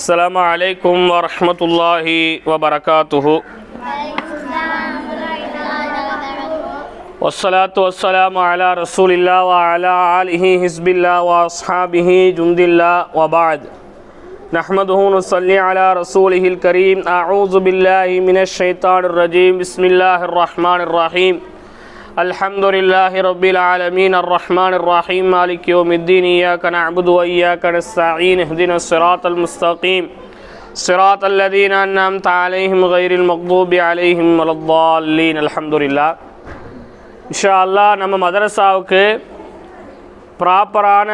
السلام عليكم ورحمة الله وبركاته. والصلاة والسلام على رسول الله وعلى آله حزب الله وأصحابه جند الله وبعد. نحمده ونصلي على رسوله الكريم. أعوذ بالله من الشيطان الرجيم. بسم الله الرحمن الرحيم. الحمد لله رب العالمين الرحمن الرحيم مالك يوم الدين إياك نعبد وإياك نستعين اهدنا الصراط المستقيم صراط الذين أنعمت عليهم غير المغضوب عليهم ولا الضالين الحمد لله இன்ஷா அல்லாஹ் நம்ம மதரசாவுக்கு ப்ராப்பரான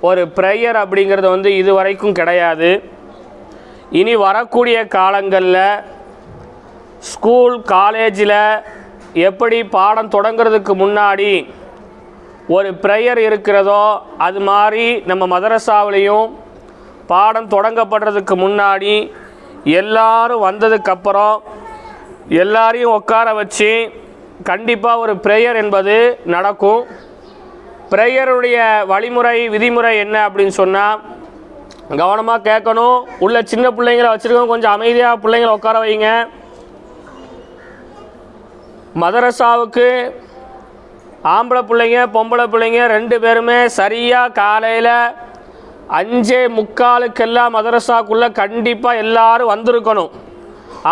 ஒரு ப்ரேயர் அப்படிங்கிறது வந்து இது வரைக்கும் கிடையாது இனி வரக்கூடிய காலங்களில் ஸ்கூல் காலேஜில் எப்படி பாடம் தொடங்கிறதுக்கு முன்னாடி ஒரு ப்ரேயர் இருக்கிறதோ அது மாதிரி நம்ம மதரசாவிலையும் பாடம் தொடங்கப்படுறதுக்கு முன்னாடி எல்லாரும் வந்ததுக்கப்புறம் எல்லாரையும் உட்கார வச்சு கண்டிப்பாக ஒரு ப்ரேயர் என்பது நடக்கும். ப்ரேயருடைய வழிமுறை விதிமுறை என்ன அப்படின்னு சொன்னால் கவனமாக கேட்கணும். உள்ள சின்ன பிள்ளைங்களை வச்சுருக்கோம் கொஞ்சம் அமைதியாக பிள்ளைங்களை உட்கார வைங்க. மதரசாவுக்கு ஆம்பளை பிள்ளைங்க பொம்பளை பிள்ளைங்க ரெண்டு பேருமே சரியாக காலையில் அஞ்சே முக்காலுக்கெல்லாம் மதரசாக்குள்ளே கண்டிப்பாக எல்லாரும் வந்திருக்கணும்.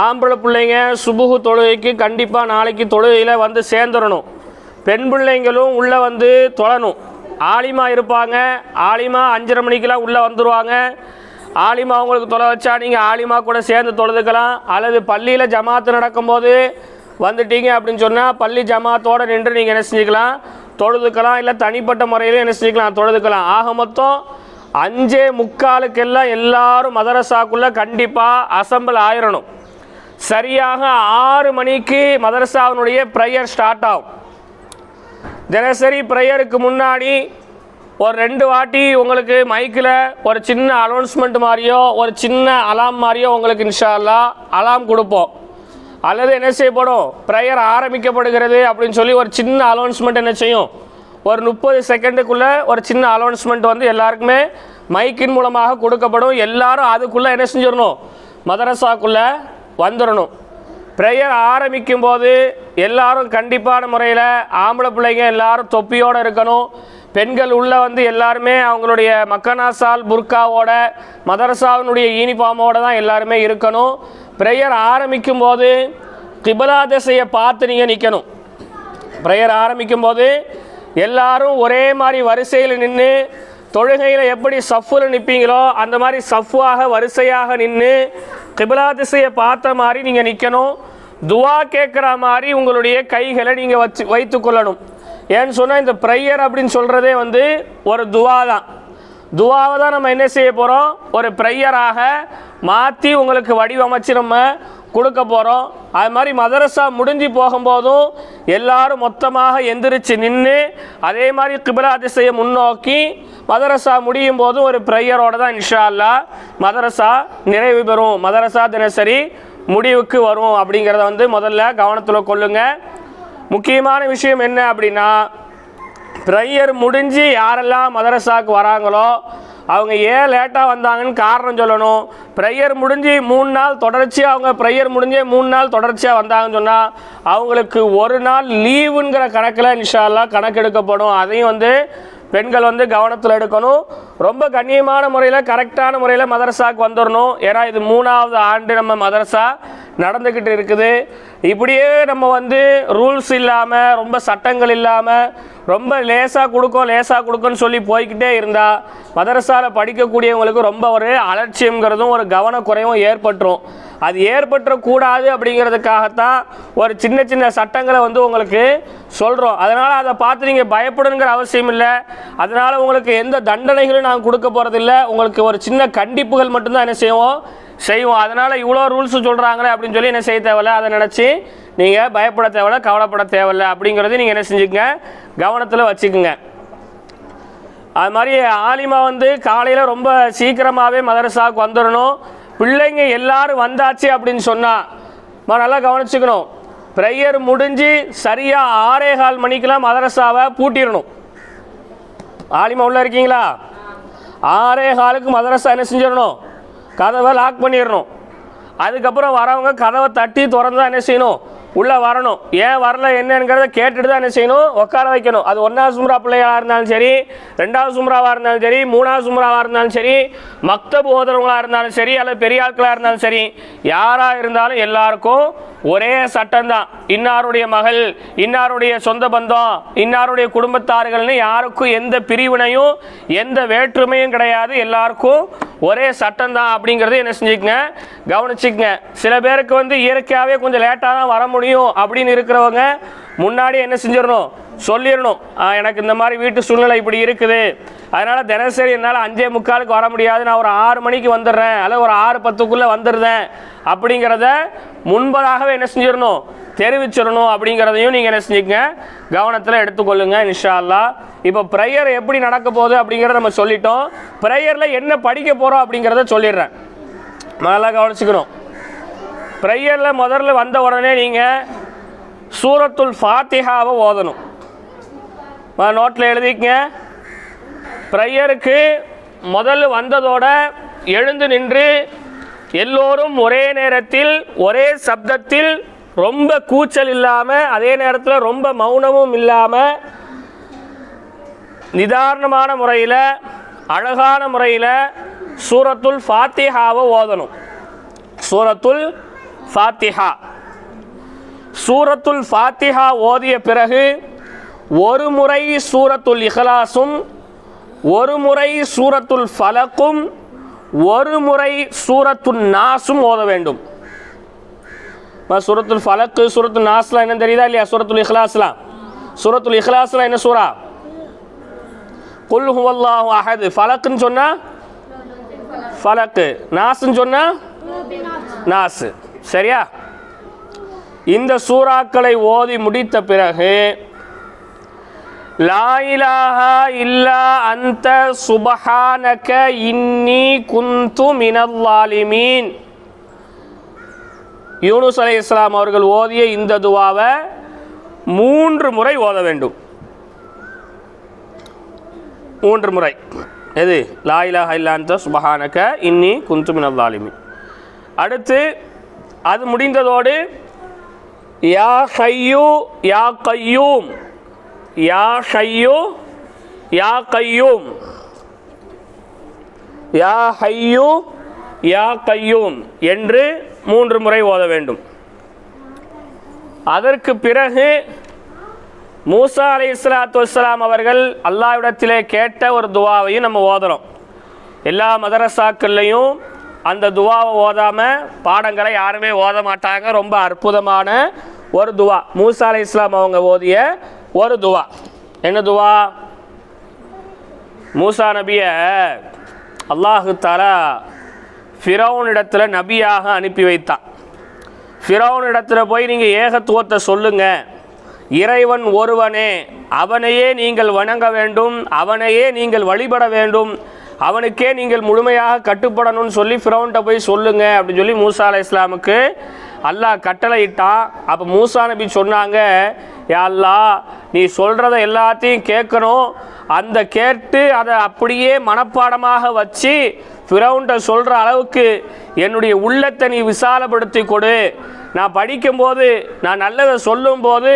ஆம்பளை பிள்ளைங்க சுபுகு தொழுகைக்கு கண்டிப்பாக நாளைக்கு தொழுகையில் வந்து சேர்ந்துடணும் பெண் பிள்ளைங்களும் உள்ளே வந்து தொழணும். ஆலிமா இருப்பாங்க. ஆலிமா அஞ்சரை மணிக்கெலாம் உள்ளே வந்துடுவாங்க ஆலிமா அவங்களுக்கு தொலை வச்சா நீங்கள் ஆலிமா கூட சேர்ந்து தொழுதுக்கலாம். அல்லது பள்ளியில் ஜமாத்து நடக்கும்போது வந்துட்டீங்க அப்படின்னு சொன்னால் பள்ளி ஜமாத்தோடு நின்று நீங்கள் என்ன செஞ்சுக்கலாம்? தொழுதுக்கலாம் இல்லை தனிப்பட்ட முறையில் என்ன செஞ்சுக்கலாம்? தொழுதுக்கலாம். ஆக மொத்தம் அஞ்சே முக்காலுக்கெல்லாம் எல்லாரும் மதரசாக்குள்ளே கண்டிப்பாக அசம்பிள் ஆயிரணும். சரியாக ஆறு மணிக்கு மதரசாவினுடைய ப்ரேயர் ஸ்டார்ட் ஆகும். தினசரி ப்ரேயருக்கு முன்னாடி ஒரு ரெண்டு வாட்டி உங்களுக்கு மைக்கில் ஒரு சின்ன அனௌன்ஸ்மெண்ட் மாதிரியோ ஒரு சின்ன அலாம் மாதிரியோ உங்களுக்கு இன்ஷால்லா அலாம் கொடுப்போம். அல்லது என்ன செய்யப்படும்? ப்ரேயர் ஆரம்பிக்கப்படுகிறது அப்படின்னு சொல்லி ஒரு சின்ன அலௌன்ஸ்மெண்ட் என்ன செய்யும்? ஒரு முப்பது செகண்டுக்குள்ளே ஒரு சின்ன அலௌன்ஸ்மெண்ட் வந்து எல்லாருக்குமே மைக்கின் மூலமாக கொடுக்கப்படும். எல்லாரும் அதுக்குள்ளே என்ன செஞ்சிடணும்? மதரசாக்குள்ளே வந்துடணும். ப்ரேயர் ஆரம்பிக்கும் போது எல்லாரும் கண்டிப்பான முறையில் ஆம்பளை பிள்ளைங்க எல்லாரும் தொப்பியோடு இருக்கணும். பெண்கள் உள்ளே வந்து எல்லாருமே அவங்களுடைய மக்கனாசால் புர்காவோட மதரசாவினுடைய யூனிஃபார்மோட தான் எல்லாருமே இருக்கணும். ப்ரேயர் ஆரம்பிக்கும் போது கிபலா திசையை பார்த்து நீங்கள் நிற்கணும் ப்ரேயர் ஆரம்பிக்கும் போது எல்லாரும் ஒரே மாதிரி வரிசையில் நின்று தொழுகையில் எப்படி சஃப்பில் நிற்பீங்களோ அந்த மாதிரி சஃப்பாக வரிசையாக நின்று கிபிலா திசையை பார்த்த மாதிரி நீங்கள் நிற்கணும் துவா கேட்குற மாதிரி உங்களுடைய கைகளை நீங்கள் வச்சு வைத்து கொள்ளணும். ஏன்னு சொன்னால் இந்த ப்ரையர் அப்படின்னு சொல்கிறதே வந்து ஒரு துவா தான் துவாவை தான் நம்ம என்ன செய்ய போகிறோம் ஒரு ப்ரையராக மாற்றி உங்களுக்கு வடிவமைச்சு நம்ம கொடுக்க போகிறோம் அது மாதிரி மதரசா முடிஞ்சு போகும்போதும் எல்லாரும் மொத்தமாக எந்திரிச்சு நின்று அதே மாதிரி கிபிலா திசையை முன்னோக்கி மதரசா முடியும் போதும் ஒரு ப்ரேயரோட தான் இன்ஷா அல்லா மதரசா நிறைவு பெறும். மதரசா தினசரி முடிவுக்கு வரும் அப்படிங்கிறத வந்து முதல்ல கவனத்தில் கொள்ளுங்க. முக்கியமான விஷயம் என்ன அப்படின்னா ப்ரேயர் முடிஞ்சு யாரெல்லாம் மதரசாவுக்கு வராங்களோ அவங்க ஏன் லேட்டாக வந்தாங்கன்னு காரணம் சொல்லணும். ப்ரேயர் முடிஞ்சு மூணு நாள் தொடர்ச்சியாக அவங்க ப்ரேயர் முடிஞ்சே மூணு நாள் தொடர்ச்சியாக வந்தாங்கன்னு சொன்னால் அவங்களுக்கு ஒரு நாள் லீவுங்கிற கணக்கில் இன்ஷால்லா கணக்கெடுக்கப்படும். அதையும் வந்து பெண்கள் வந்து கவனத்தில் எடுக்கணும். ரொம்ப கண்ணியமான முறையில் கரெக்டான முறையில் மதரசாவுக்கு வந்துடணும் ஏன்னா இது மூணாவது ஆண்டு நம்ம மதரசா நடந்துக்கிட்டு இருக்குது. இப்படியே நம்ம வந்து ரூல்ஸ் இல்லாமல் ரொம்ப சட்டங்கள் இல்லாமல் ரொம்ப லேசாக கொடுக்கும் லேசாக கொடுக்குன்னு சொல்லி போய்கிட்டே இருந்தால் மதரசாவில் படிக்கக்கூடியவங்களுக்கு ரொம்ப ஒரு அலட்சியங்கிறதும் ஒரு கவனக்குறைவும் ஏற்பட்டுரும். அது ஏற்பட்டுறக்கூடாது அப்படிங்கிறதுக்காகத்தான் ஒரு சின்ன சின்ன சட்டங்களை வந்து உங்களுக்கு சொல்கிறோம் அதனால் அதை பார்த்து நீங்கள் பயப்படணுங்கிற அவசியம் இல்லை. அதனால் உங்களுக்கு எந்த தண்டனைகளும் நாங்கள் கொடுக்க போகிறதில்ல உங்களுக்கு ஒரு சின்ன கண்டிப்புகள் மட்டும்தான் என்ன செய்வோம்? செய்வோம். அதனால் இவ்வளோ ரூல்ஸ் சொல்கிறாங்களே அப்படின்னு சொல்லி என்ன செய்ய தேவையில்ல? அதை நினச்சி நீங்கள் பயப்பட தேவையில்ல கவலைப்பட தேவையில்ல அப்படிங்கிறதையும் நீங்கள் என்ன செஞ்சுக்கங்க? கவனத்தில் வச்சுக்கோங்க. அது மாதிரி ஆலிமா வந்து காலையில் ரொம்ப சீக்கிரமாகவே மதரசாவுக்கு வந்துடணும். பிள்ளைங்க எல்லாரும் வந்தாச்சு அப்படின்னு சொன்னால் நல்லா கவனிச்சுக்கணும். ப்ரேயர் முடிஞ்சு சரியாக ஆறே கால் மணிக்கெல்லாம் மதரசாவை பூட்டிடணும். ஆலிமா உள்ளே இருக்கீங்களா? ஆறே காலுக்கு மதரசா என்ன செஞ்சிடணும்? கதவை லாக் பண்ணிடணும். அதுக்கப்புறம் வரவங்க கதவை தட்டி திறந்தா என்ன செய்யணும்? உள்ளே வரணும். ஏன் வரல என்னங்கிறத கேட்டுட்டு தான் என்ன செய்யணும்? உட்கார வைக்கணும். அது ஒன்றாவது சும்ரா பிள்ளைகளாக இருந்தாலும் சரி ரெண்டாவது சும்ராவாக இருந்தாலும் சரி மூணாவது சும்ராவாக இருந்தாலும் சரி மக்தப் ஓதுறவங்களாக இருந்தாலும் சரி அல்லது பெரிய ஆட்களாக இருந்தாலும் சரி யாராக இருந்தாலும் எல்லாருக்கும் ஒரே சட்டம்தான். இன்னாருடைய மகள் இன்னாருடைய சொந்த பந்தம் இன்னாருடைய குடும்பத்தார்கள்னு யாருக்கும் எந்த பிரிவினையும் எந்த வேற்றுமையும் கிடையாது. எல்லாருக்கும் ஒரே சட்டம் தான் அப்படிங்கிறத என்ன செஞ்சுக்கங்க? கவனிச்சுக்கங்க. சில பேருக்கு வந்து இயற்கையாகவே கொஞ்சம் லேட்டாக தான் வர முடியும். அப்படின்னு இருக்கிறவங்க முன்னாடி என்ன செஞ்சிடணும்? சொல்லிடணும். எனக்கு இந்த மாதிரி வீட்டு சூழ்நிலை இப்படி இருக்குது. அதனால் தினசரி என்னால் அஞ்சே முக்காலுக்கு வர முடியாது. நான் ஒரு ஆறு மணிக்கு வந்துடுறேன். அல்லது ஒரு ஆறு பத்துக்குள்ளே வந்துடுறேன். அப்படிங்கிறத முன்பதாகவே என்ன செஞ்சிடணும்? தெரிவிச்சிடணும் அப்படிங்கிறதையும் நீங்கள் என்ன செஞ்சுக்கங்க. கவனத்தில் எடுத்துக்கொள்ளுங்க இன்ஷா அல்லாஹ் இப்போ ப்ரேயர் எப்படி நடக்க போகுது அப்படிங்கிறத நம்ம சொல்லிட்டோம். ப்ரேயரில் என்ன படிக்க போகிறோம் அப்படிங்கிறத சொல்லிடுறேன். நல்லா கவனிச்சுக்கணும். ப்ரையரில் முதல்ல வந்த உடனே நீங்கள் சூரத்துல் ஃபாத்திஹாவை ஓதணும். நோட்டில் எழுதிக்கங்க. ப்ரையருக்கு முதல்ல வந்ததோட எழுந்து நின்று எல்லோரும் ஒரே நேரத்தில் ஒரே சப்தத்தில் ரொம்ப கூச்சல் இல்லாமல் அதே நேரத்தில் ரொம்ப மௌனமும் இல்லாமல் நிதாரணமான முறையில் அழகான முறையில் சூரத்துல் ஃபாத்திஹாவை ஓதணும். சூரத்துல் ஃபாத்திஹா. சூரத்துல் ஃபாத்திஹா ஓதிய பிறகு ஒரு முறை சூரத்துல் இஹ்லாஸும் ஒரு முறை சூரத்துல் ஃபலக்கும் ஒரு முறை சூரத்துல் நாஸும் ஓத வேண்டும். சூரத்துல் ஃபலக்கு சூரத்துல் நாஸ்லாம் என்ன தெரியுதா இல்லையா? சூரத்துல் இஹ்லாஸ்லாம். சூரத்துல் இஹ்லாஸ்லாம் என்ன சூரா குல் ஹுவல்லாஹு அஹது. ஃபலக்குன்னு சொன்னா? ஃபலக்கு. நாஸ்ன்னு சொன்னா? நாசு சரியா? இந்த சூறாக்களை ஓதி முடித்த பிறகு லா இல்லா அந்த சுபஹானக இன்னி குந்து மினல்லாலிமீன். யூனுஸ் அலை இஸ்லாம் அவர்கள் ஓதிய இந்த துவாவை மூன்று முறை ஓத வேண்டும். மூன்று முறை. எது? லாயிலாஹா இல்லா அந்த சுபஹானக இன்னி குந்து மினல்லாலிமீன். அடுத்து அது முடிந்ததோடு யா ஷையு யா கையூம். யா ஷையு யா கையூம். யா ஹையு யா கையூம் என்று மூன்று முறை ஓத வேண்டும். அதற்கு பிறகு மூசா அலி இஸ்லாத்து வஸ்லாம் அவர்கள் அல்லாவிடத்திலே கேட்ட ஒரு துவாவையும் நம்ம ஓதுறோம். எல்லா மதரசாக்கள்லையும் அந்த துவாவை ஓதாமல் பாடங்களை யாருமே ஓத மாட்டாங்க. ரொம்ப அற்புதமான ஒரு துவா. மூசா அலி இஸ்லாம் அவங்க ஓதிய ஒரு துவா. என்ன துவா? மூசா நபியை அல்லாஹு தாலா ஃபிரௌனிடத்தில் நபியாக அனுப்பி வைத்தான். ஃபிரௌனிடத்தில் போய் நீங்கள் ஏகத்துவத்தை சொல்லுங்கள் இறைவன் ஒருவனே. அவனையே நீங்கள் வணங்க வேண்டும். அவனையே நீங்கள் வழிபட வேண்டும். அவனுக்கே நீங்கள் முழுமையாக கட்டுப்படணும்னு சொல்லி ஃபிரௌன்ட்ட போய் சொல்லுங்க அப்படின்னு சொல்லி மூசா அலை இஸ்லாமுக்கு அல்லாஹ் கட்டளையிட்டான். அப்போ மூசா நபி சொன்னாங்க அல்லா நீ சொல்கிறத எல்லாத்தையும் கேட்கணும். அந்த கேட்டு அதை அப்படியே மனப்பாடமாக வச்சு ஃபிரௌன்ட்ட சொல்கிற அளவுக்கு என்னுடைய உள்ளத்தை நீ விசாலப்படுத்தி கொடு. நான் படிக்கும்போது நான் நல்லதை சொல்லும்போது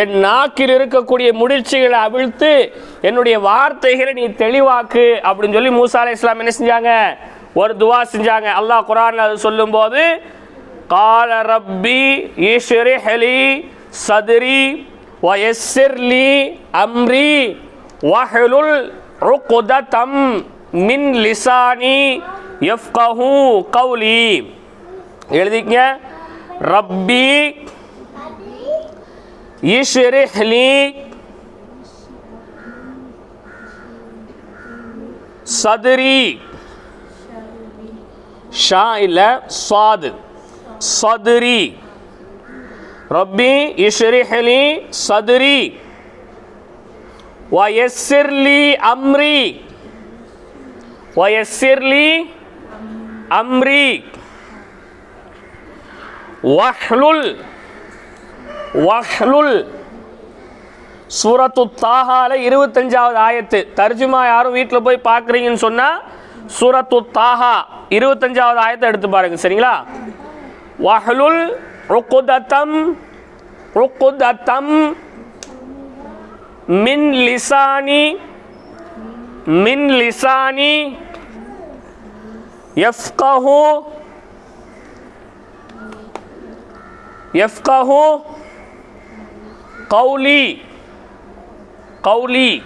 என் நாக்கில் இருக்கக்கூடிய முடிச்சுகளை அவிழ்த்து என்னுடைய வார்த்தைகளை நீ தெளிவாக்கு அப்படின்னு சொல்லி மூசா அலை இஸ்லாம் என்ன செஞ்சாங்க? ஒரு துவா செஞ்சாங்க. அல்லாஹ் குரான் அது சொல்லும்போது கால ரப்பி ஈஸ்வரி சதுரி வயசிர்லி அம்ரி வஹலுல் ருக்குதம் மின் லிசானி யஃப்கஹு கவுலி எழுதிக்கங்க. ரப்பி ஈஸ்வரி சதுரி ஷா இல்லை சாது சதுரி ரப்பி இஷ்ரிஹலி சதுரி வயசிர்லி அம்ரி வயசிர்லி அம்ரி வஹ்லுல் வஹ்லுல் சூரத்து தாஹால இருபத்தஞ்சாவது ஆயத்து. தர்ஜுமா யாரும் வீட்டில் போய் பார்க்குறீங்கன்னு சொன்னால் சூரத்து தாஹா இருபத்தஞ்சாவது ஆயத்தை எடுத்து பாருங்க சரிங்களா? வஹ்லுல் ருக்குதத்தம் ருக்குதத்தம் மின் லிசானி மின் லிசானி யஃப்கஹு யஃப்கஹு கௌலி. கௌலி.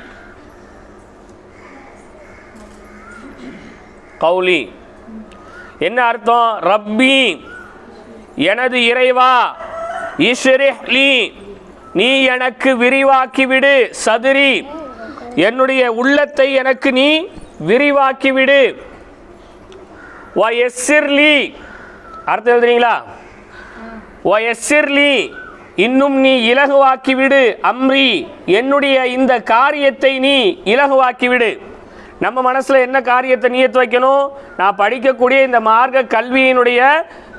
கௌலி. என்ன அர்த்தம்? ரப்பி. எனது இறைவா ஈஸ்வரிஹ்லி நீ எனக்கு விரிவாக்கிவிடு சதுரி. என்னுடைய உள்ளத்தை எனக்கு நீ விரிவாக்கிவிடு. வயசிர்லி அர்த்தம் எழுதுறீங்களா? வயசிர்லி இன்னும் நீ இலகுவாக்கிவிடு அம்ரி. என்னுடைய இந்த காரியத்தை நீ இலகுவாக்கிவிடு. நம்ம மனசில் என்ன காரியத்தை நியத்து வைக்கணும்? நான் படிக்கக்கூடிய இந்த மார்க்க கல்வியினுடைய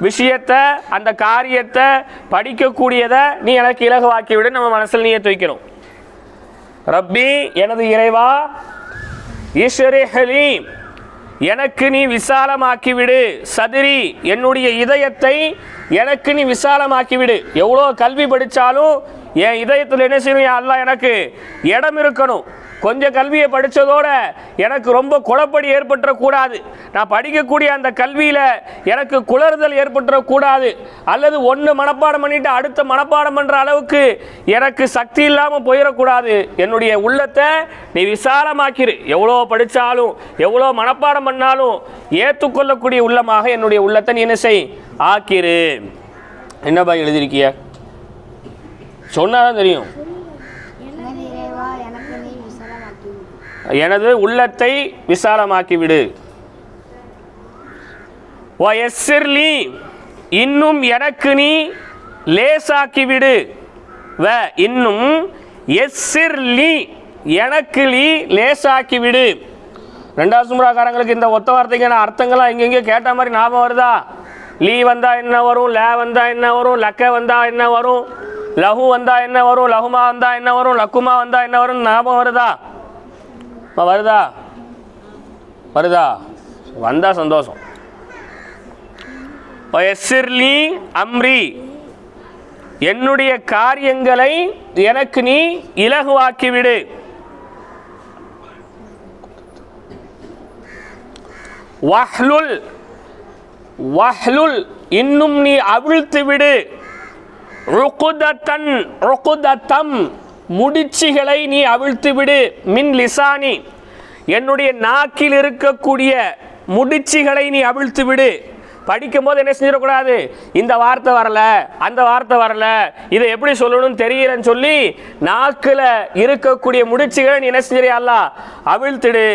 விஷயத்தை அந்த காரியத்தை படிக்கக்கூடியதை நீ எனக்கு இலகுவாக்கி விடு நம்ம மனசில் நியத்து வைக்கணும். ரப்பி எனது இறைவா ஈஸ்வரே ஹலீம். எனக்கு நீ விசாலமாக்கிவிடு. சதிரி என்னுடைய இதயத்தை எனக்கு நீ விசாலமாக்கிவிடு. எவ்வளோ கல்வி படித்தாலும் என் இதயத்தில் என்ன செய்யணும்? யா எனக்கு இடம் இருக்கணும். கொஞ்சம் கல்வியை படித்ததோட எனக்கு ரொம்ப குழப்படி ஏற்பட்டுறக்கூடாது. நான் படிக்கக்கூடிய அந்த கல்வியில் எனக்கு குளறுதல் ஏற்பட்டுறக்கூடாது. அல்லது ஒன்று மனப்பாடம் பண்ணிவிட்டு அடுத்த மனப்பாடம் பண்ணுற அளவுக்கு எனக்கு சக்தி இல்லாமல் போயிடக்கூடாது. என்னுடைய உள்ளத்தை நீ விசாலமாக்கிரு. எவ்வளோ படித்தாலும் எவ்வளோ மனப்பாடம் பண்ணாலும் ஏற்றுக்கொள்ளக்கூடிய உள்ளமாக என்னுடைய உள்ளத்தை நீ என்ன செய்? ஆக்கிரு. என்னப்பா எழுதியிருக்கிய? சொன்னாதான் தெரியும் எனது இறைவா எனக்கு நீ விசாலமாக்கி விடு. எனது உள்ளத்தை விசாலமாக்கி விடு வயசிர்லி இன்னும் எனக்கு நீ லேசாக்கி விடு வ இன்னும் எஸ்ஸிர்லி எனக்கு நீ லேசாக்கி விடு ரெண்டாவது சுமராக்காரங்களுக்கு இந்த ஒத்த வார்த்தைக்கான அர்த்தங்கள்லாம் இங்கெங்கே கேட்ட மாதிரி ஞாபகம் வருதா? லீ வந்தால் என்ன வரும்? லே வந்தால் என்ன வரும்? லக்க வந்தால் என்ன வரும்? லஹு வந்தால் என்ன வரும்? லஹுமா வந்தால் என்ன வரும்? லக்குமா வந்தால் என்ன வரும் ஞாபகம் வருதா? இப்போ வருதா? வருதா? வந்தால் சந்தோஷம். எஸ்ஸிர்லி அம்ரி என்னுடைய காரியங்களை எனக்கு நீ இலகுவாக்கிவிடு. வஹ்லுல் வஹ்லுல் இன்னும் நீ அவிழ்த்து விடு ருகுதத்தன் ருகுதத்தம் முடிச்சுகளை நீ அவிழ்த்து விடு மின் லிசானி என்னுடைய நாக்கில் இருக்கக்கூடிய முடிச்சுகளை நீ அவிழ்த்து விடு படிக்கும்போது என்ன செஞ்சிடக்கூடாது? இந்த வார்த்தை வரல அந்த வார்த்தை வரல இதை எப்படி சொல்லணும்னு தெரியலன்னு சொல்லி நாக்கில் இருக்கக்கூடிய முடிச்சுகளை நீ என்ன செஞ்சிரியால அவிழ்த்துடு.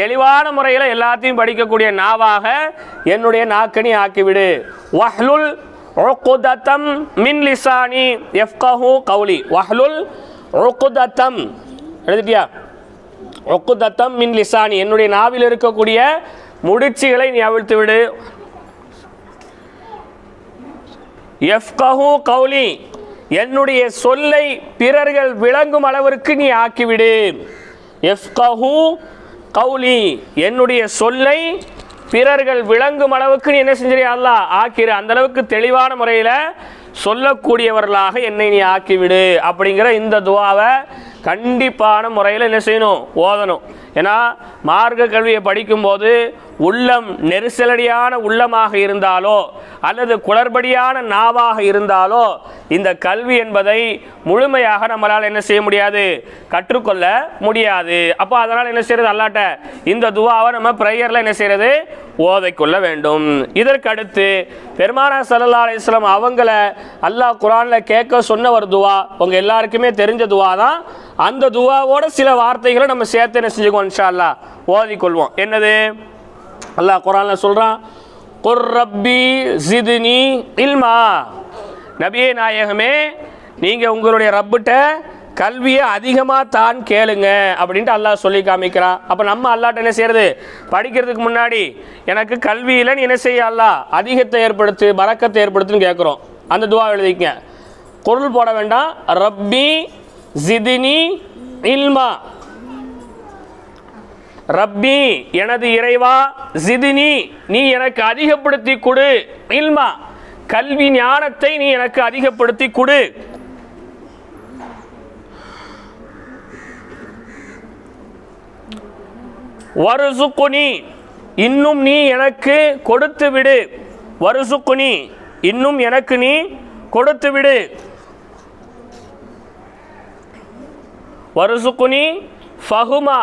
தெளிவான முறையில் எல்லாத்தையும் படிக்கக்கூடிய நாவாக என்னுடைய நாக்கனி ஆக்கிவிடு. வஹ்லுல் மின் லிசானி எஃப்கஹூ கவுலி வஹ்லுல் உக்குதத்தம். எழுதிட்டியா? உக்குதத்தம் மின் லிசானி. என்னுடைய நாவில் இருக்கக்கூடிய முடிச்சுகளை நீ அவிழ்த்து விடு. எஃப்கஹூ கௌலி. என்னுடைய சொல்லை பிறர்கள் விளங்கும் அளவிற்கு நீ ஆக்கிவிடு. எஃப்கஹூ கௌலி. என்னுடைய சொல்லை பிறர்கள் விளங்கும் அளவுக்கு நீ என்ன செஞ்சிரு அல்லாஹ் ஆக்கிரு. அந்த அளவுக்கு தெளிவான முறையில் சொல்லக்கூடியவர்களாக என்னை நீ ஆக்கிவிடு அப்படிங்கிற இந்த துவாவை கண்டிப்பான முறையில் என்ன செய்யணும்? ஓதணும். ஏன்னா மார்க்க கல்வியை படிக்கும்போது உள்ளம் நெரிசலடியான உள்ளமாக இருந்தாலோ அல்லது குளறுபடியான நாவாக இருந்தாலோ இந்த கல்வி என்பதை முழுமையாக நம்மளால் என்ன செய்ய முடியாது? கற்றுக்கொள்ள முடியாது. அப்போ அதனால் என்ன செய்யறது அல்லாட்ட? இந்த துவாவை நம்ம ப்ரேயரில் என்ன செய்யறது? ஓதைக்கொள்ள வேண்டும். இதற்கடுத்து பெருமானா சல்லா அலிஸ்லாம் அவங்கள அல்லாஹ் குரானில் கேட்க சொன்ன ஒரு துவா உங்கள் எல்லாருக்குமே தெரிஞ்ச துவா தான். அந்த துவாவோட சில வார்த்தைகளை நம்ம சேர்த்து என்ன செஞ்சுக்குவோம் இன்ஷா அல்லாஹ்? ஓதிக்கொள்வோம் என்னது? அல்லாஹ் குரான்ல சொல்கிறான் குர் ரப்பி ஜிதுனி இல்மா. நபியே நாயகமே நீங்கள் உங்களுடைய ரப்பிட்ட கல்வியை அதிகமாக தான் கேளுங்க அப்படின்ட்டு அல்லாஹ் சொல்லி காமிக்கிறான் அப்போ நம்ம அல்லாட்ட என்ன செய்யறது? படிக்கிறதுக்கு முன்னாடி எனக்கு கல்வியில் நீ என்ன செய்ய அல்லா அதிகத்தை ஏற்படுத்து பறக்கத்தை ஏற்படுத்துன்னு கேட்குறோம் அந்த துவா எழுதிக்கங்க. பொருள் போட வேண்டாம். ரப்பி ஜிதினி இல்மா. ரப்பி எனது இறைவா ஜிதினி நீ எனக்கு அதிகப்படுத்தி கொடு. இல்மா கல்வி ஞானத்தை நீ எனக்கு அதிகப்படுத்தி கொடு. வருசுக்குனி இன்னும் நீ எனக்கு கொடுத்து விடு. வருசுக்குனி இன்னும் எனக்கு நீ கொடுத்து விடு. வருசுக்குனி ஃபகுமா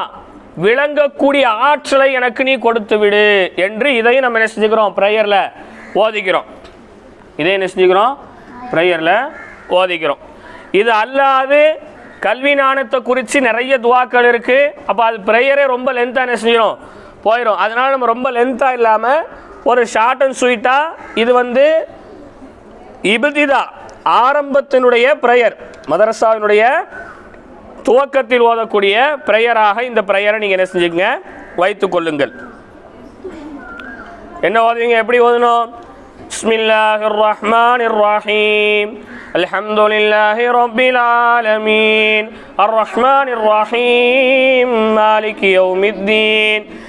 விளங்கக்கூடிய ஆற்றலை எனக்கு நீ கொடுத்து விடு என்று இதையும் நம்ம என்ன செஞ்சுக்கிறோம்? ப்ரேயரில் ஓதிக்கிறோம். இதை என்ன செஞ்சுக்கிறோம்? ப்ரேயரில் ஓதிக்கிறோம். இது அல்லாது கல்வி ஞானத்தை குறித்து நிறைய துவாக்கள் இருக்குது அப்போ அது ப்ரேயரே ரொம்ப லென்த்தாக என்ன செஞ்சிடும் போயிடும் அதனால் நம்ம ரொம்ப லென்த்தாக இல்லாமல் ஒரு ஷார்ட் அண்ட் ஸ்வீட்டாக இது வந்து இபுதிதா ஆரம்பத்தினுடைய ப்ரேயர் மதரசாவினுடைய துவக்கத்தில் ஓதக்கூடிய ப்ரேயராக இந்த ப்ரேயரை நீங்கள் என்ன செஞ்சுக்கங்க வைத்துக் கொள்ளுங்கள் என்ன ஓதுவீங்க எப்படி ஓதணும் பிஸ்மில்லாஹ் الرحمن الرحيم الحمد لله رب العالمين الرحمن الرحيم مالك يوم الدين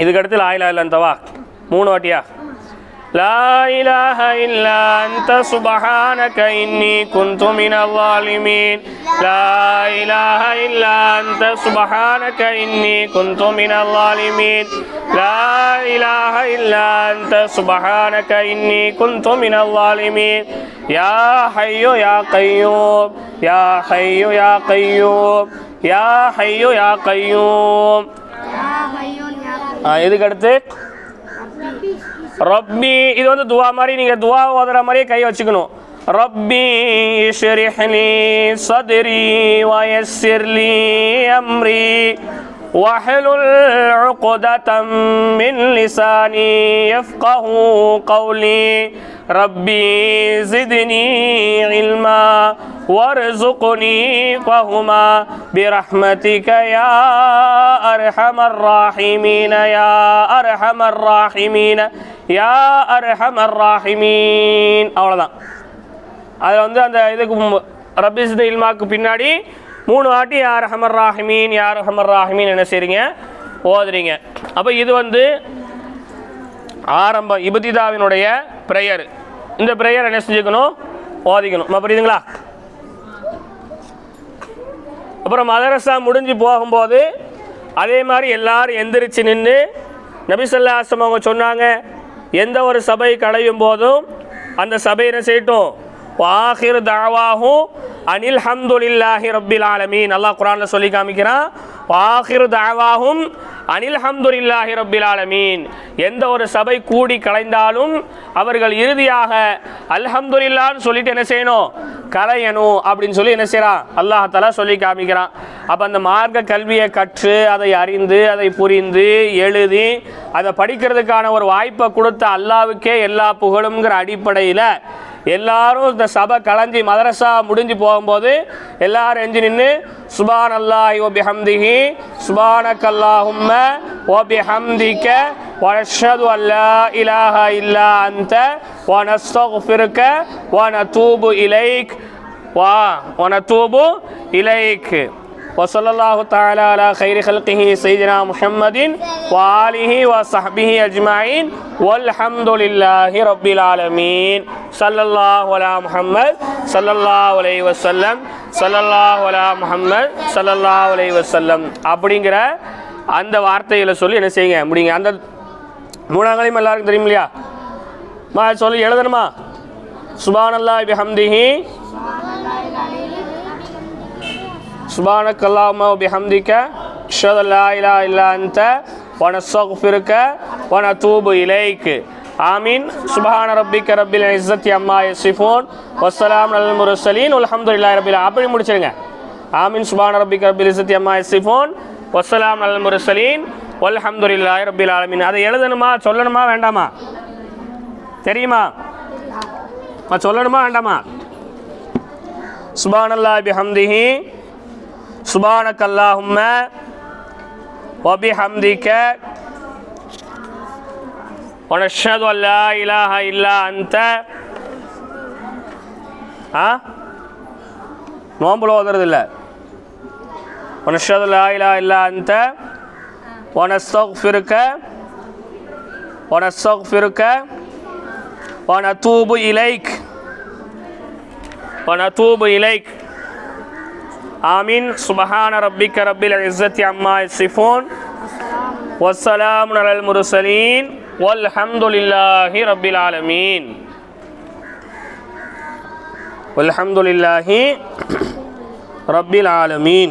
இதுக்கு அடுத்து லாயிலா இல்லந்தவா மூணு வாட்டியா لا إله إلا أنت سبحانك إني كنت من الظالمين لا إله إلا أنت سبحانك إني كنت من الظالمين لا إله إلا أنت سبحانك إني كنت من الظالمين يا حي يا قيوم يا حي يا قيوم யா ஹையோ யா கையூம் இதுக்கடுத்து ரப்பி. இது வந்து துவா மாதிரி நீங்கள் துவா ஓதுற மாதிரியே கை வச்சுக்கணும். ரப்பி ஷரிஹ்லி சதிரி வயசிர்லி அம்ரி. واحلل عقدة من لساني يفقه قولي ربي زدني علما وارزقني فهما برحمتك يا أرحم الراحمين يا أرحم الراحمين يا أرحم الراحمين அவ்வளோதான் அதில் வந்து அந்த இதுக்கு மு- ரப்பிஸ்து இல்மாக்கு பின்னாடி மூணு வாட்டி யார் ஹமர் ராஹிமீன் யார் ஹமர் ராஹிமீன் என்ன செய்றீங்க? ஓதுறீங்க. அப்போ இது வந்து ஆரம்ப இபதிதாவினுடைய ப்ரேயர் இந்த ப்ரேயர் என்ன செஞ்சுக்கணும்? ஓதிக்கணும். புரியுதுங்களா? அப்புறம் மதரசா முடிஞ்சு போகும்போது அதே மாதிரி எல்லாரும் எந்திரிச்சு நின்று நபிசல்லாசம் அவங்க சொன்னாங்க எந்த ஒரு சபை களையும் போதும் அந்த சபை என்ன செய்யட்டும்? வாஹிர் தாவாகும் அனில் ஹம்துலில்லாஹி ரப்பில் ஆலமீன். அல்லாஹ் குரானில் சொல்லி காமிக்கிறான் வாஹிர் தாவாகும் அனில் ஹம்துலில்லாஹி ரப்பில் ஆலமீன். எந்த ஒரு சபை கூடி கலைந்தாலும் அவர்கள் இறுதியாக அல்ஹம்துலில்லான்னு சொல்லிட்டு என்ன செய்யணும்? கலையணும் அப்படின்னு சொல்லி என்ன செய்கிறான் அல்லாஹாலா சொல்லி காமிக்கிறான் அப்போ அந்த மார்க்க கல்வியை கற்று அதை அறிந்து அதை புரிந்து எழுதி அதை படிக்கிறதுக்கான ஒரு வாய்ப்பை கொடுத்த அல்லாவுக்கே எல்லா புகழுங்கிற அடிப்படையில் எல்லாரும் இந்த சபை கலைஞ்சி மதரசா முடிஞ்சு போகும்போது எல்லாரும் எஞ்சி நின்று சுபான் அல்லாஹி ஓபி ஹம்திஹி சுபானக் அல்லாஹும்ம ஓபி ஹம்திக்க ونشهد أن لا إله إلا أنت ونستغفرك ونتوب إليك و- ونتوب إليك وصلى الله تعالى على خير خلقه سيدنا محمد وآله وصحبه أجمعين والحمد لله رب العالمين صلى الله على محمد صلى الله عليه وسلم صلى الله على محمد صلى الله عليه وسلم அப்படிங்கிற அந்த வார்த்தைகளை சொல்லி என்ன செய்யுங்க முடியுங்க அந்த மூணாங்களையும் எல்லாருக்கும் தெரியும் இல்லையா மா சொல்லி எழுதணுமா சுபானல்லா பிஹம்திஹி சுபானக் அல்லாம பிஹம்திக்க அஷத் அல்லா இல்லா இல்லா அந்த வனசோஃபிருக்க வன தூபு இலைக்கு. ஆமீன். சுபஹான ரப்பிக்க ரப்பில் இஸ்ஸத்தி அம்மா யசிஃபோன். வசலாம் அல் முரசலீன். அல்ஹம்துலில்லாஹி ரப்பில் அப்படி முடிச்சிருங்க. ஆமீன். சுபஹான ரப்பிக்க ரப்பில் இஸ்ஸத்தி அம்மா யசிஃபோன். வசலாம் அல் முரசலீன். அல்ஹம்துலில்லாஹி ரப்பில் ஆலமீன். அதை எழுதணுமா? சொல்லணுமா? வேண்டாமா? தெரியுமா? சொல்லணுமா? வேண்டாமா? சுபஹானல்லாஹி பிஹம்திஹி. சுபானக் அல்லாஹும்ம வபிஹம்திக ونشهد أن لا إله إلا أنت ஆ நோம்புல ஓதுறது இல்லை ونشهد أن لا إله إلا أنت ونستغفرك ونستغفرك ونتوب إليك ونتوب إليك آمين سبحان ربك رب العزة عما يصفون والسلام على المرسلين والحمد لله رب العالمين والحمد لله رب العالمين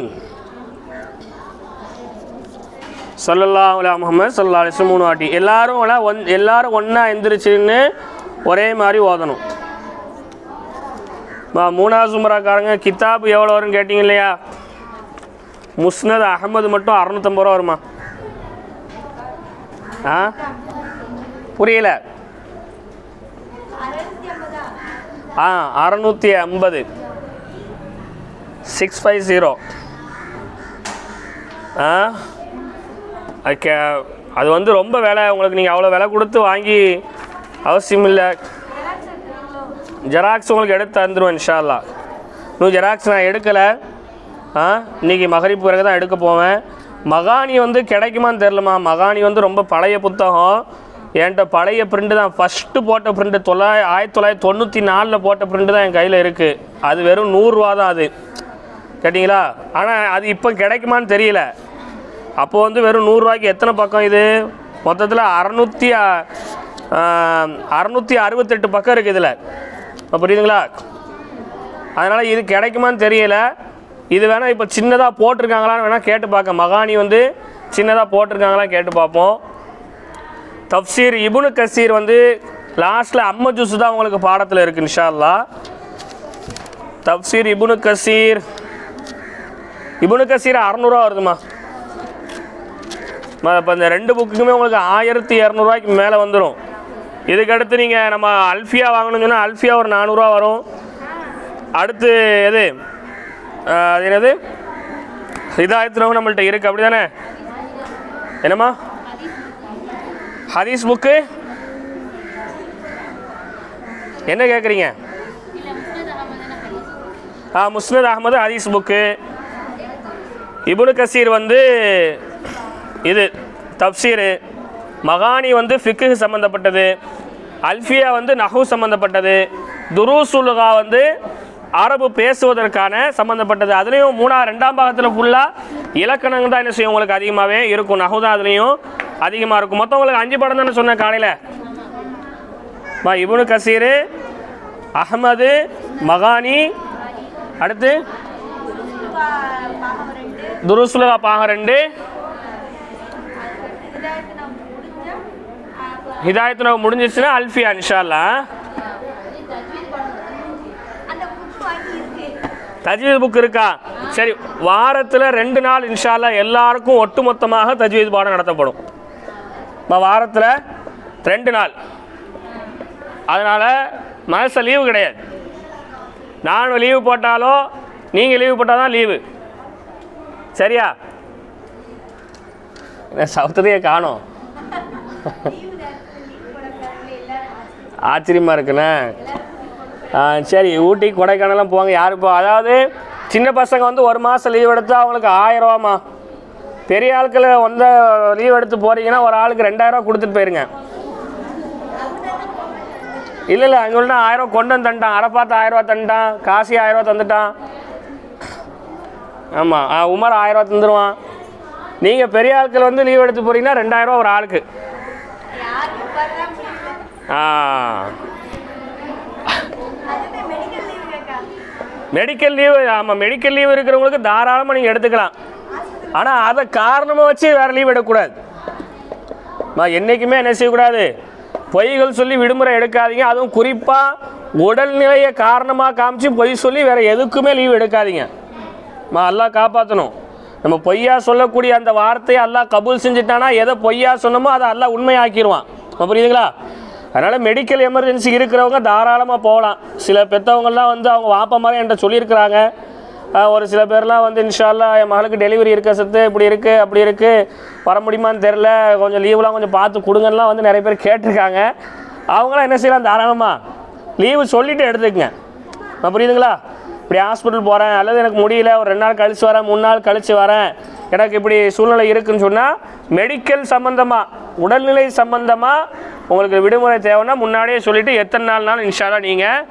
சல்லல்லா அலா முகமது சல்லா அலிஸ்லம் மூணு வாட்டி எல்லாரும் அலா ஒன் எல்லாரும் ஒன்றா எந்திரிச்சுன்னு ஒரே மாதிரி ஓதணும் மா மூணாவது சுமராக்காரங்க கித்தாப் எவ்வளோ வரும்னு கேட்டிங்க இல்லையா முஸ்னத் அகமது மட்டும் அறநூற்றம்பது ரூபா வருமா? ஆ? புரியல. ஆ அறநூற்றி ஐம்பது. Six five zero. ஆ? ஓகே. அது வந்து ரொம்ப விலை. உங்களுக்கு நீங்கள் அவ்வளோ விலை கொடுத்து வாங்கி அவசியம் இல்லை ஜெராக்ஸ் உங்களுக்கு எடுத்து தந்துடுவேன் இன்ஷால்லா இன்னும் ஜெராக்ஸ் நான் எடுக்கலை. ஆ இன்றைக்கி மகரிப்பு பிறகு தான் எடுக்க போவேன். மகாணி வந்து கிடைக்குமான்னு தெரிலம்மா மகாணி வந்து ரொம்ப பழைய புத்தகம். என்கிட்ட பழைய பிரிண்ட்டு தான். ஃபஸ்ட்டு போட்ட பிரிண்ட்டு தொள்ளாய ஆயிரத்தி தொள்ளாயிரத்தி தொண்ணூற்றி நாலில் போட்ட பிரிண்ட்டு தான் என் கையில் இருக்குது அது வெறும் நூறுரூவா தான் அது. கேட்டிங்களா? ஆனால் அது இப்போ கிடைக்குமான்னு தெரியல. அப்போது வந்து வெறும் நூறுரூவாய்க்கு எத்தனை பக்கம் இது? மொத்தத்தில் அறநூற்றி அறநூற்றி அறுபத்தெட்டு பக்கம் இருக்குது இதில். இப்போ புரியுதுங்களா? அதனால் இது கிடைக்குமான்னு தெரியல. இது வேணால் இப்போ சின்னதாக போட்டிருக்காங்களான்னு வேணால் கேட்டு பார்க்க மகாணி வந்து சின்னதாக போட்டிருக்காங்களான்னு கேட்டு பார்ப்போம். தப்சீர் இபுனு கசீர் வந்து லாஸ்ட்டில் அம்ம ஜூஸ் தான் உங்களுக்கு பாடத்தில் இருக்குது இன்ஷா அல்லாஹ் தப்சீர் இபுனு கசீர். இபுனு கசீர் அறநூறுவா வருதுமா இப்போ இந்த ரெண்டு புக்குக்குமே உங்களுக்கு ஆயிரத்தி இரநூறுவாய்க்கு மேலே வந்துடும் இதுக்கடுத்து நீங்கள் நம்ம அல்ஃபியா வாங்கணும்னு சொன்னால் அல்ஃபியா ஒரு நானூறுரூவா வரும். அடுத்து எது? அது என்னது? ஹிதாயத்துனவும் நம்மள்ட்ட இருக்குது அப்படி தானே என்னம்மா? ஹதீஸ் புக்கு? என்ன கேட்குறீங்க ஆ முஸ்னத் அகமது ஹதீஸ் புக்கு. இபுனு கசீர் வந்து இது தப்சீரு. மகானி வந்து ஃபிக்கு சம்மந்தப்பட்டது அல்ஃபியா வந்து நஹு சம்மந்தப்பட்டது துருசுலுகா வந்து அரபு பேசுவதற்கான சம்மந்தப்பட்டது அதுலேயும் மூணா ரெண்டாம் பாகத்தில் ஃபுல்லாக இலக்கணங்கள் தான் என்ன செய்யும் உங்களுக்கு அதிகமாகவே இருக்கும். நகு தான் அதுலேயும் அதிகமாக இருக்கும். மொத்தம் உங்களுக்கு அஞ்சு படம் தானே சொன்னேன் காலையில். மா இபுனு கசீரு அஹமது மகானி அடுத்து துருசுலுகா பாகம் ரெண்டு. ஹிதாயத்து நவ் முடிஞ்சிச்சுன்னா அல்ஃபியா இன்ஷால்லா தஜ்வீத் புக் இருக்கா? சரி வாரத்தில் ரெண்டு நாள் இன்ஷால்லா எல்லாருக்கும் ஒட்டுமொத்தமாக தஜ்வீத் பாடம் நடத்தப்படும். இப்போ வாரத்தில் ரெண்டு நாள். அதனால் மனசை லீவு கிடையாது. நான் லீவு போட்டாலோ நீங்கள் லீவு போட்டால் தான் லீவு சரியா? என்ன சவுத்ததையே காணோம். ஆச்சரியமாக இருக்குண்ணே ஆ சரி ஊட்டி கொடைக்கானலாம் போவாங்க யார் அதாவது சின்ன பசங்க வந்து ஒரு மாதம் லீவ் எடுத்தால் அவங்களுக்கு ஆயிரம் பெரிய ஆட்கள் வந்த லீவ் எடுத்து போகிறீங்கன்னா ஒரு ஆளுக்கு ரெண்டாயிரம் ரூபா கொடுத்துட்டு போயிருங்க. இல்லை இல்லை அங்கே உள்ள ஆயிரம் கொண்டு வந்து தந்துட்டான். அரப்பாத்து ஆயிரம் ரூபா தந்துட்டான். காசி ஆயிரம் ரூபா தந்துட்டான் ஆமாம் உமர் ஆயிரம் ரூபா தந்துடுவான் நீங்கள் பெரிய ஆட்கள் வந்து லீவ் எடுத்து போகிறீங்கன்னா ரெண்டாயிரம் ரூபா ஒரு ஆளுக்கு. மெடிக்கல் லீவ் ஆமாம் மெடிக்கல் லீவ் இருக்கிறவங்களுக்கு தாராளமாக நீங்கள் எடுத்துக்கலாம். ஆனால் அதை காரணமாக வச்சு வேறு லீவ் எடுக்கக்கூடாது. நான் என்றைக்குமே என்ன செய்யக்கூடாது? பொய்கள் சொல்லி விடுமுறை எடுக்காதீங்க. அதுவும் குறிப்பாக உடல்நிலையை காரணமாக காமிச்சு பொய் சொல்லி வேறு எதுக்குமே லீவ் எடுக்காதீங்க. மா அல்லாஹ் காப்பாற்றணும் நம்ம பொய்யா சொல்லக்கூடிய அந்த வார்த்தையை அல்லாஹ் கபூல் செஞ்சுட்டானா எதை பொய்யா சொன்னமோ அதை அல்லாஹ் உண்மையாக்கிடுவான். புரியுதுங்களா? அதனால் மெடிக்கல் எமர்ஜென்சி இருக்கிறவங்க தாராளமாக போகலாம். சில பெற்றவங்கள்லாம் வந்து அவங்க வாப்ப மாதிரி என்கிட்ட சொல்லியிருக்கிறாங்க. ஒரு சில பேர்லாம் வந்து இன்ஷால்லா என் மகளுக்கு டெலிவரி இருக்க சத்து இப்படி இருக்குது அப்படி இருக்குது வர முடியுமான்னு தெரில கொஞ்சம் லீவுலாம் கொஞ்சம் பார்த்து கொடுங்கலாம் வந்து நிறைய பேர் கேட்டிருக்காங்க. அவங்களாம் என்ன செய்யலாம்? தாராளமாக லீவு சொல்லிவிட்டு எடுத்துக்கங்க. நான் புரியுதுங்களா? இப்படி ஹாஸ்பிட்டல் போகிறேன் அல்லது எனக்கு முடியல ஒரு ரெண்டு நாள் கழித்து வரேன் மூணு நாள் கழித்து வரேன். எனக்கு இப்படி சூழ்நிலை இருக்குதுன்னு சொன்னால் மெடிக்கல் சம்மந்தமாக உடல்நிலை சம்மந்தமாக உங்களுக்கு விடுமுறை தேவைன்னா முன்னாடியே சொல்லிவிட்டு எத்தனை நாள்னாலும் இன்ஷாலாக நீங்கள்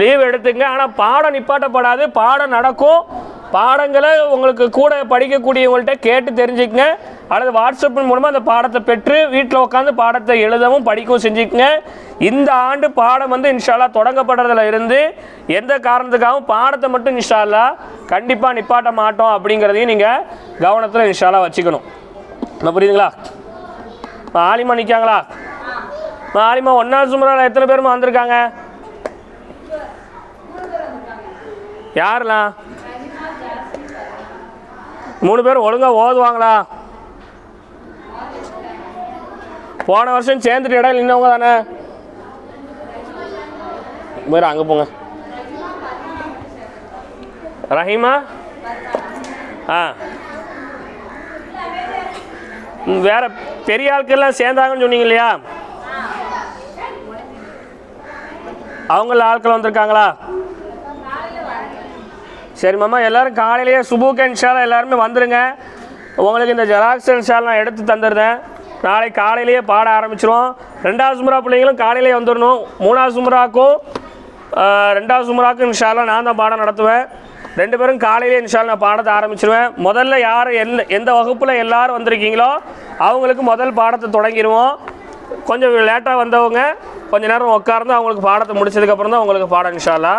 லீவ் எடுத்துங்க. ஆனால் பாடம் நிப்பாட்டப்படாது. பாடம் நடக்கும். பாடங்களை உங்களுக்கு கூட படிக்கக்கூடியவங்கள்ட்ட கேட்டு தெரிஞ்சுக்கங்க. அல்லது வாட்ஸ்அப்பின் மூலமாக அந்த பாடத்தை பெற்று வீட்டில் உட்காந்து பாடத்தை எழுதவும் படிக்கவும் செஞ்சுக்கங்க. இந்த ஆண்டு பாடம் வந்து இன்ஷால்லா தொடங்கப்படுறதுல இருந்து எந்த காரணத்துக்காகவும் பாடத்தை மட்டும் இன்ஷால்லா கண்டிப்பாக நிப்பாட்ட மாட்டோம் அப்படிங்கிறதையும் நீங்கள் கவனத்தில் இன்ஷால்லா வச்சுக்கணும். என்ன புரியுதுங்களா ஆலிமா நிற்காங்களா இப்போ ஆலிமா ஒன்றாவது சுமரால் எத்தனை பேருமா வந்திருக்காங்க? யாரெல்லாம்? மூணு பேர் ஒழுங்காக ஓதுவாங்களா? போன வருஷம் சேர்ந்துட்டு இடம் நின்னவங்க தானே? வேறு அங்கே போங்க. ரஹீமா? ஆ. வேறு வேற பெரிய ஆட்கள்லாம் சேர்ந்தாங்கன்னு சொன்னீங்க இல்லையா? அவங்கள ஆட்கள் வந்திருக்காங்களா? சரி மாமா எல்லாரும் காலையிலேயே சுபூக்க இன்ஷால்லா எல்லாருமே வந்துருங்க. உங்களுக்கு இந்த ஜெராக்ஸ் இன்ஷால் நான் எடுத்து தந்துடுறேன். நாளை காலையிலேயே பாட ஆரம்பிச்சிருவோம். ரெண்டாவது சுமரா பிள்ளைங்களும் காலையிலேயே வந்துடணும். மூணாவது சுமராக்கும் ரெண்டாவது சுமராக்கும் இன்ஷால்லாம் நான் தான் பாடம் நடத்துவேன். ரெண்டு பேரும் காலையிலே இன்ஷால் நான் பாடத்தை ஆரம்பிச்சிருவேன். முதல்ல யார் எந்த எந்த வகுப்பில் எல்லோரும் வந்திருக்கீங்களோ அவங்களுக்கு முதல் பாடத்தை தொடங்கிடுவோம். கொஞ்சம் லேட்டாக வந்தவங்க கொஞ்ச நேரம் உட்கார்ந்து அவங்களுக்கு பாடத்தை முடிச்சதுக்கப்புறம் தான் உங்களுக்கு பாடம் இன்ஷால்லா.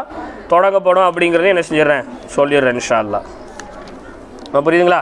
தொடங்கப்படும் அப்படிங்கிறதையும் என்ன செஞ்சிடறேன் சொல்லிடுறேன் இன்ஷால்லா. புரியுதுங்களா?